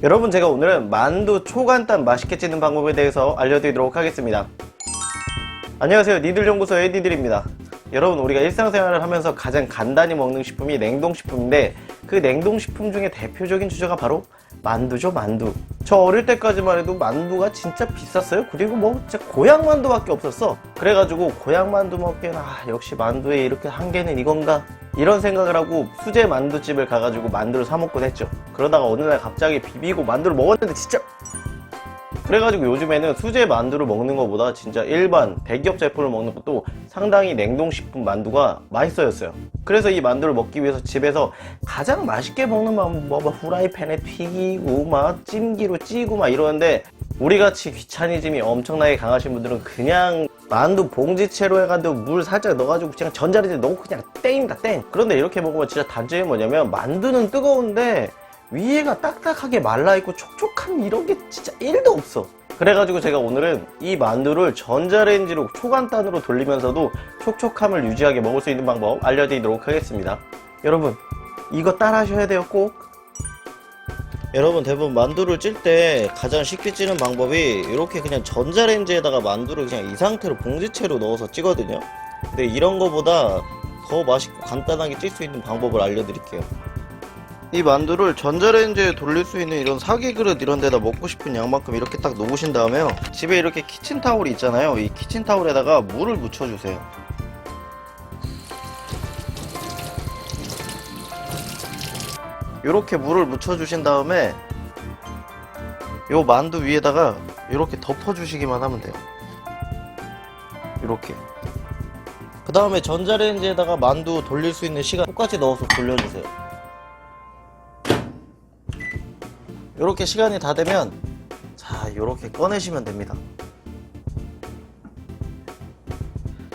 여러분 제가 오늘은 만두 초간단 맛있게 찌는 방법에 대해서 알려드리도록 하겠습니다. 안녕하세요. 니들연구소의 니들입니다. 여러분 우리가 일상생활을 하면서 가장 간단히 먹는 식품이 냉동식품인데 그 냉동식품 중에 대표적인 주제가 바로 만두죠 만두. 저 어릴 때까지만 해도 만두가 진짜 비쌌어요. 그리고 뭐 진짜 고향 만두밖에 없었어. 그래가지고 고향 만두 먹기엔 아 역시 만두에 이렇게 한계는 이건가 이런 생각을 하고 수제 만두집을 가가지고 만두를 사 먹곤 했죠. 그러다가 어느 날 갑자기 비비고 만두를 먹었는데 진짜. 그래가지고 요즘에는 수제 만두를 먹는 것보다 진짜 일반 대기업 제품을 먹는 것도 상당히 냉동식품 만두가 맛있어졌어요. 그래서 이 만두를 먹기 위해서 집에서 가장 맛있게 먹는 방법, 뭐 후라이팬에 튀기고 막 찜기로 찌고 막 이러는데 우리같이 귀차니즘이 엄청나게 강하신 분들은 그냥 만두 봉지채로 해가지고 물 살짝 넣어가지고 그냥 전자레인지에 넣고 그냥 땡입니다 땡. 그런데 이렇게 먹으면 진짜 단점이 뭐냐면 만두는 뜨거운데 위에가 딱딱하게 말라있고 촉촉함 이런 게 진짜 1도 없어. 그래가지고 제가 오늘은 이 만두를 전자레인지로 초간단으로 돌리면서도 촉촉함을 유지하게 먹을 수 있는 방법 알려드리도록 하겠습니다. 여러분 이거 따라 하셔야 돼요 꼭 여러분 대부분 만두를 찔 때 가장 쉽게 찌는 방법이 이렇게 그냥 전자레인지에다가 만두를 그냥 이 상태로 봉지채로 넣어서 찌거든요. 근데 이런 거보다 더 맛있고 간단하게 찔 수 있는 방법을 알려드릴게요. 이 만두를 전자레인지에 돌릴 수 있는 이런 사기 그릇 이런 데다 먹고 싶은 양만큼 이렇게 딱 놓으신 다음에요. 집에 이렇게 키친타올이 있잖아요. 이 키친타올에다가 물을 묻혀주세요 이렇게 물을 묻혀주신 다음에 요 만두 위에다가 이렇게 덮어주시기만 하면 돼요. 이렇게. 그 다음에 전자레인지에다가 만두 돌릴 수 있는 시간 똑같이 넣어서 돌려주세요. 이렇게 시간이 다 되면 자 이렇게 꺼내시면 됩니다.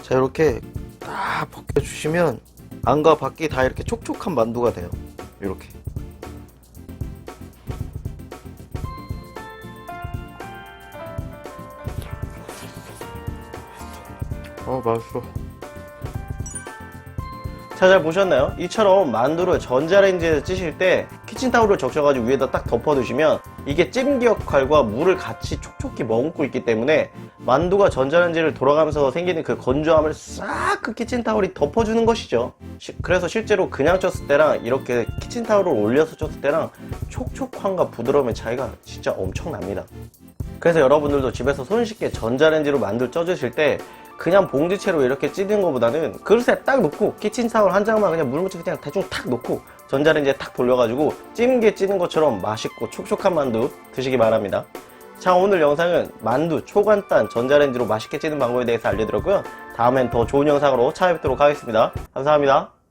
자 이렇게 딱 벗겨주시면 안과 밖이 다 이렇게 촉촉한 만두가 돼요. 이렇게 어 맛있어 자, 잘 보셨나요? 이처럼 만두를 전자레인지에서 찌실 때 키친타올을 적셔가지고 위에다 딱 덮어두시면 이게 찜기 역할과 물을 같이 촉촉히 머금고 있기 때문에 만두가 전자레인지를 돌아가면서 생기는 그 건조함을 싹 그 키친타올이 덮어주는 것이죠. 시- 그래서 실제로 그냥 쪘을 때랑 이렇게 키친타올을 올려서 쪘을 때랑 촉촉함과 부드러움의 차이가 진짜 엄청납니다. 그래서 여러분들도 집에서 손쉽게 전자레인지로 만두 쪄주실 때 그냥 봉지채로 이렇게 찌는 것보다는 그릇에 딱 놓고 키친타올 한 장만 그냥 물 묻혀 그냥 대충 탁 놓고 전자레인지에 탁 돌려가지고 찜기에 찌는 것처럼 맛있고 촉촉한 만두 드시기 바랍니다. 자 오늘 영상은 만두 초간단 전자레인지로 맛있게 찌는 방법에 대해서 알려드렸고요. 다음엔 더 좋은 영상으로 찾아뵙도록 하겠습니다. 감사합니다.